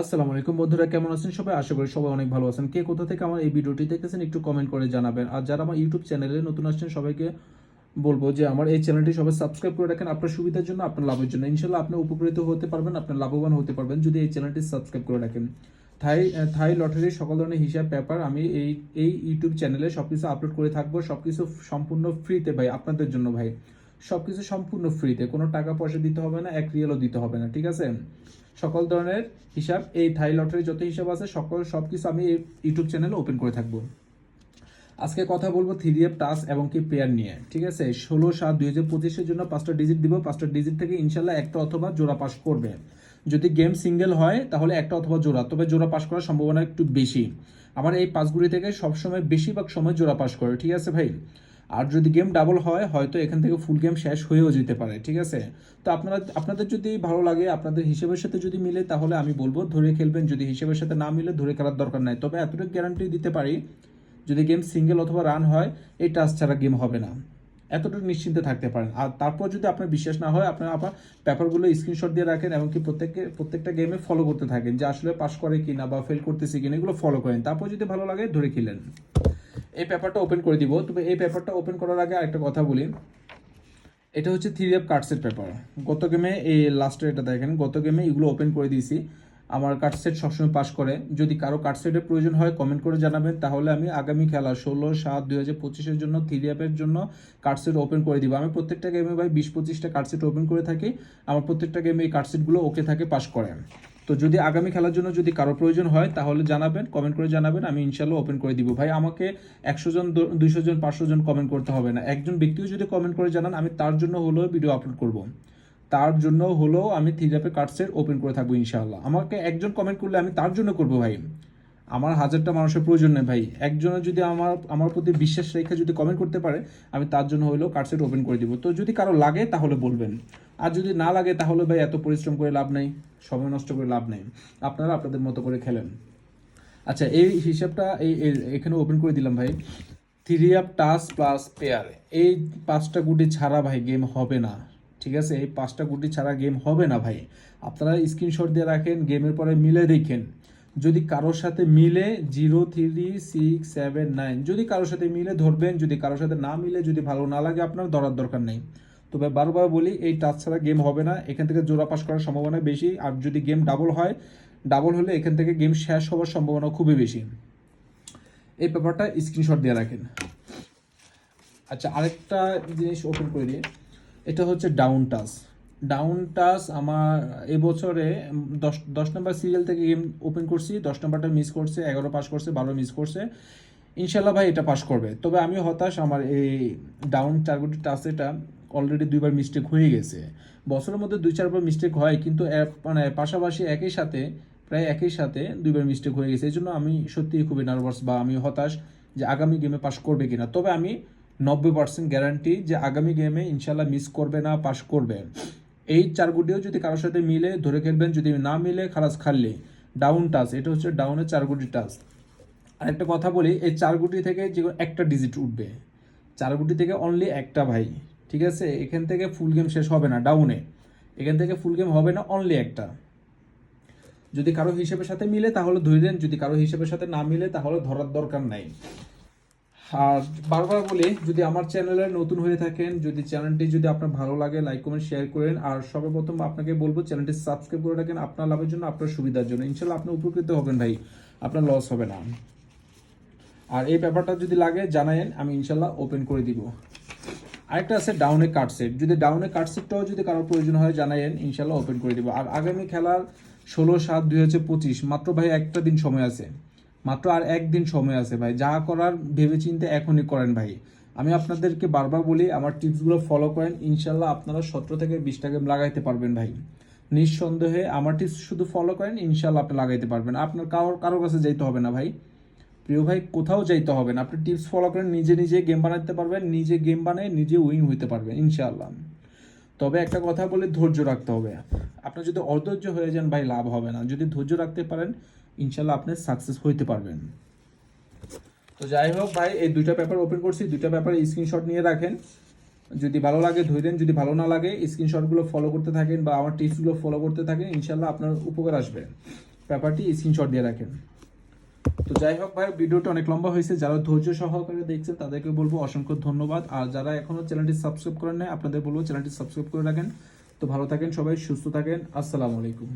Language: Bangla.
আসসালামু আলাইকুম বন্ধুরা, কেমন আছেন সবাই? আশা করি সবাই অনেক ভালো আছেন। কে কোথা থেকে আমার এই ভিডিওটি দেখতেছেন একটু কমেন্ট করে জানাবেন। আর যারা আমার ইউটিউব চ্যানেলে নতুন আসছেন, সবাইকে বলব যে আমার এই চ্যানেলটি সবাই সাবস্ক্রাইব করে রাখেন। আপনার সুবিধার জন্য, আপনার লাভের জন্য। ইনশাল্লাহ আপনি উপকৃত হতে পারবেন আপনার লাভবান হতে পারবেন যদি এই চ্যানেলটি সাবস্ক্রাইব করে রাখেন। থাই থাই লটারির সকল ধরনের হিসাব, পেপার আমি এই এই ইউটিউব চ্যানেলে সবকিছু আপলোড করে থাকব। সবকিছু সম্পূর্ণ ফ্রিতে ভাই, আপনাদের জন্য ভাই। সবকিছু সম্পূর্ণ ফ্রিতে কোনো টাকা পয়সা দিতে হবে না, এক রিয়েলও দিতে হবে না, ঠিক আছে? সকল ধরনের হিসাব, এই থাই লটারি যত হিসাব আছে, সকল সবকিছু আমি ইউটিউব চ্যানেলে ওপেন করে থাকব। আজকে কথা বলব থ্রি এফ টাস এবং কি পেয়ার নিয়ে, ঠিক আছে? ষোলো সাত দুই হাজার পঁচিশের জন্য পাঁচটা ডিজিট দিব। পাঁচটা ডিজিট থেকে ইনশাল্লাহ একটা অথবা জোড়া পাস করবে। যদি গেম সিঙ্গেল হয়, তাহলে একটা অথবা জোড়া, তবে জোড়া পাস করার সম্ভাবনা একটু বেশি। আমার এই পাঁচগুলি থেকে সবসময় বেশিরভাগ সময় জোড়া পাস করে, ঠিক আছে ভাই? আর যদি গেম ডাবল হয়, হয়তো এখান থেকে ফুল গেম শেষ হয়েও যেতে পারে, ঠিক আছে? তো আপনারা, আপনাদের যদি ভালো লাগে, আপনাদের হিসেবের সাথে যদি মিলে, তাহলে আমি বলব ধরে খেলবেন, যদি হিসেবের সাথে না মিলে, ধরে খেলার দরকার নাই। তবে এতটুকু গ্যারান্টি দিতে পারি, যদি গেম সিঙ্গেল অথবা রান হয়, এই টাচ ছাড়া গেম হবে না। এতটুকু নিশ্চিন্তে থাকতে পারেন। আর তারপর যদি আপনার বিশ্বাস না হয়, আপনারা আবার পেপারগুলো স্ক্রিনশট দিয়ে রাখেন এমনকি প্রত্যেককে, প্রত্যেকটা গেমে ফলো করতে থাকেন যে আসলে পাস করে কিনা বা ফেল করতেছে কিনা, এগুলো ফলো করেন। তারপর যদি ভালো লাগে, ধরে খেলেন। এই পেপারটা ওপেন করে দিব। তবে এই পেপারটা ওপেন করার আগে আরেকটা কথা বলি। এটা হচ্ছে থ্রি এফ কার্ডসেট পেপার গত গেমে এই লাস্টে এটা দেখেন গত গেমে এগুলো ওপেন করে দিয়েছি। আমার কার্ড সেট সবসময় পাস করে। যদি কারও কার্ড সেটের প্রয়োজন হয় কমেন্ট করে জানাবেন। তাহলে আমি আগামী খেলা ষোলো, সাত, দুই হাজার পঁচিশের জন্য থ্রি অ্যাপের জন্য কার্ড সেট ওপেন করে দিব। আমি প্রত্যেকটা গেমে ভাই বিশ, পঁচিশটা কার্ড সেট ওপেন করে থাকি। আমার প্রত্যেকটা গেমে এই কার্ড সেটগুলো ওকে থাকে পাস করে। তো যদি আগামী খেলার জন্য যদি কারও প্রয়োজন হয়, তাহলে জানাবেন কমেন্ট করে জানাবেন, আমি ইনশাল্লাহ ওপেন করে দিব। ভাই, আমাকে একশো জন দুইশো জন, পাঁচশো জন কমেন্ট করতে হবে না। একজন ব্যক্তিও যদি কমেন্ট করে জানান, আমি তার জন্য হলেও ভিডিও আপলোড করব। তার জন্য হলেও আমি থ্রি অ্যাপের কার্ড সেট ওপেন করে থাকব ইনশাআল্লাহ। আমাকে একজন কমেন্ট করলে আমি তার জন্য করব ভাই। আমার হাজারটা মানুষের প্রয়োজন নেই ভাই। একজনের যদি আমার আমার প্রতি বিশ্বাস রেখে যদি কমেন্ট করতে পারে, আমি তার জন্য হলেও কার্ড সেট ওপেন করে দিব। তো যদি কারও লাগে, তাহলে বলবেন। আর যদি না লাগে তাহলে ভাই এত পরিশ্রম করে লাভ নেই, সময় নষ্ট করে লাভ নেই। আপনারা আপনাদের মতো করে খেলেন। আচ্ছা এই হিসাবটা এই এখানে ওপেন করে দিলাম ভাই। থ্রি আপ টাস প্লাস পেয়ার এই পাঁচটা গুটি ছাড়া ভাই গেম হবে না। ঠিক আছে? এই পাঁচটা গুটি ছাড়া গেম হবে না ভাই। আপনারা স্ক্রিনশট দিয়ে রাখেন গেমের পরে মিলে দেখেন। যদি কারোর সাথে মিলে zero three six seven nine যদি কারোর সাথে মিলে ধরবেন, যদি কারোর সাথে না মিলে, যদি ভালো না লাগে, আপনার ধরার দরকার নেই। তবে বারবার বলি, এই টাচ ছাড়া গেম হবে না। এখান থেকে জোড়া পাস করার সম্ভাবনা বেশি, আর যদি গেম ডাবল হয় ডাবল হলে এখান থেকে গেম শেষ হওয়ার সম্ভাবনা খুবই বেশি। এই পেপারটা স্ক্রিনশট দিয়ে রাখেন। আচ্ছা আরেকটা জিনিস ওপেন করে দিই এটা হচ্ছে ডাউন টাচ ডাউন টাচ আমার এবছরে দশ দশ নম্বর সিরিয়াল থেকে গেম ওপেন করছি, দশ নম্বরটা মিস করছে, এগারো পাস করছে, বারো মিস করছে। ইনশাল্লাহ ভাই এটা পাস করবে। তবে আমি হতাশ, আমার এই ডাউন টার্গেট টাচ এটা অলরেডি দুইবার মিস্টেক হয়ে গেছে। বছরের মধ্যে দুই, চারবার মিস্টেক হয়, কিন্তু মানে পাশাপাশি একই সাথে, প্রায় একই সাথে দুইবার মিস্টেক হয়ে গেছে। এই জন্য আমি সত্যিই খুবই নার্ভাস বা আমি হতাশ যে আগামী গেমে পাস করবে কিনা। তবে আমি নব্বই পার্সেন্ট গ্যারান্টি যে আগামী গেমে ইনশাল্লাহ মিস করবে না পাস করবে। এই চার গুটিও যদি কারোর সাথে মিলে, ধরে খেলবেন, যদি না মিলে, খালাস খাললে। ডাউন টাচ এটা হচ্ছে ডাউনের চার গুটি টাচ আরেকটা কথা বলি, এই চার গুটি থেকে যে একটা ডিজিট উঠবে। চার গুটি থেকে অনলি একটা ভাই। ঠিক আছে? এখান থেকে ফুল গেম শেষ হবে না ডাউনে এখান থেকে ফুল গেম হবে না অনলি একটা। যদি কারও হিসেবের সাথে মিলে, তাহলে ধরে ধরলেন যদি কারও হিসেবের সাথে না মিলে, তাহলে ধরার দরকার নাই। আর বারবার বলি, যদি আমার চ্যানেলে নতুন হয়ে থাকেন, যদি চ্যানেলটি যদি আপনার ভালো লাগে লাইক কমেন্ট শেয়ার করেন। আর সর্বপ্রথম আপনাকে বলব চ্যানেলটি সাবস্ক্রাইব করে রাখেন। আপনার লাভের জন্য, আপনার সুবিধার জন্য। ইনশাল্লাহ আপনি উপকৃত হবেন ভাই, আপনার লস হবে না। আর এই ব্যাপারটা যদি লাগে, জানায়েন, আমি ইনশাল্লাহ ওপেন করে দিব। আরেকটা আছে ডাউনে কাট সেট যদি ডাউনে কাট সেটটাও যদি কারোর প্রয়োজন হয় জানায়েন ইনশাল্লাহ ওপেন করে দিব। আর আগামী খেলার ষোলো সাত দুই হাজার পঁচিশ, মাত্র ভাই একটা দিন সময় আছে। মাত্র আর একদিন সময় আছে ভাই। যা করার ভেবে চিন্তে এখনই করেন ভাই। আমি আপনাদেরকে বারবার বলি, আমার টিপসগুলো ফলো করেন। ইনশাল্লাহ আপনারা সতেরো থেকে বিশটা গেম লাগাইতে পারবেন ভাই। নিঃসন্দেহে আমার টিপস শুধু ফলো করেন ইনশাল্লাহ আপনি লাগাইতে পারবেন। আপনার কারোর কারোর কাছে যাইতে হবে না ভাই। প্রিয় ভাই, কোথাও যাইতে হবে না। আপনি টিপস ফলো করেন, নিজে নিজে গেম বানাতে পারবেন, নিজে গেম বানায় নিজে উইন হইতে পারবেন, ইনশাআল্লাহ। তবে একটা কথা বলে, ধৈর্য রাখতে হবে। আপনি যদি অধৈর্য হয়ে যান, ভাই, লাভ হবে না। যদি ধৈর্য রাখতে পারেন ইনশাল্লাহ আপনি সাকসেস হইতে পারবেন। তো যাই হোক ভাই, এই দুইটা পেপার ওপেন করছি। দুইটা পেপার স্ক্রিনশট নিয়ে রাখেন। যদি ভালো লাগে ধরেন যদি ভালো না লাগে স্ক্রিনশটগুলো ফলো করতে থাকেন বা আমার টিপসগুলো ফলো করতে থাকেন ইনশাল্লাহ আপনার উপকার আসবে। পেপারটি স্ক্রিনশট দিয়ে রাখেন। তো যাই হোক ভাই, ভিডিওটা অনেক লম্বা হয়েছে। যারা ধৈর্য সহকারে দেখছেন, তাদেরকে বলব অসংখ্য ধন্যবাদ। আর যারা এখনও চ্যানেলটি সাবস্ক্রাইব করেন নাই, আপনাদের বলব চ্যানেলটি সাবস্ক্রাইব করে রাখেন। তো ভালো থাকেন সবাই, সুস্থ থাকেন। আসসালামু আলাইকুম।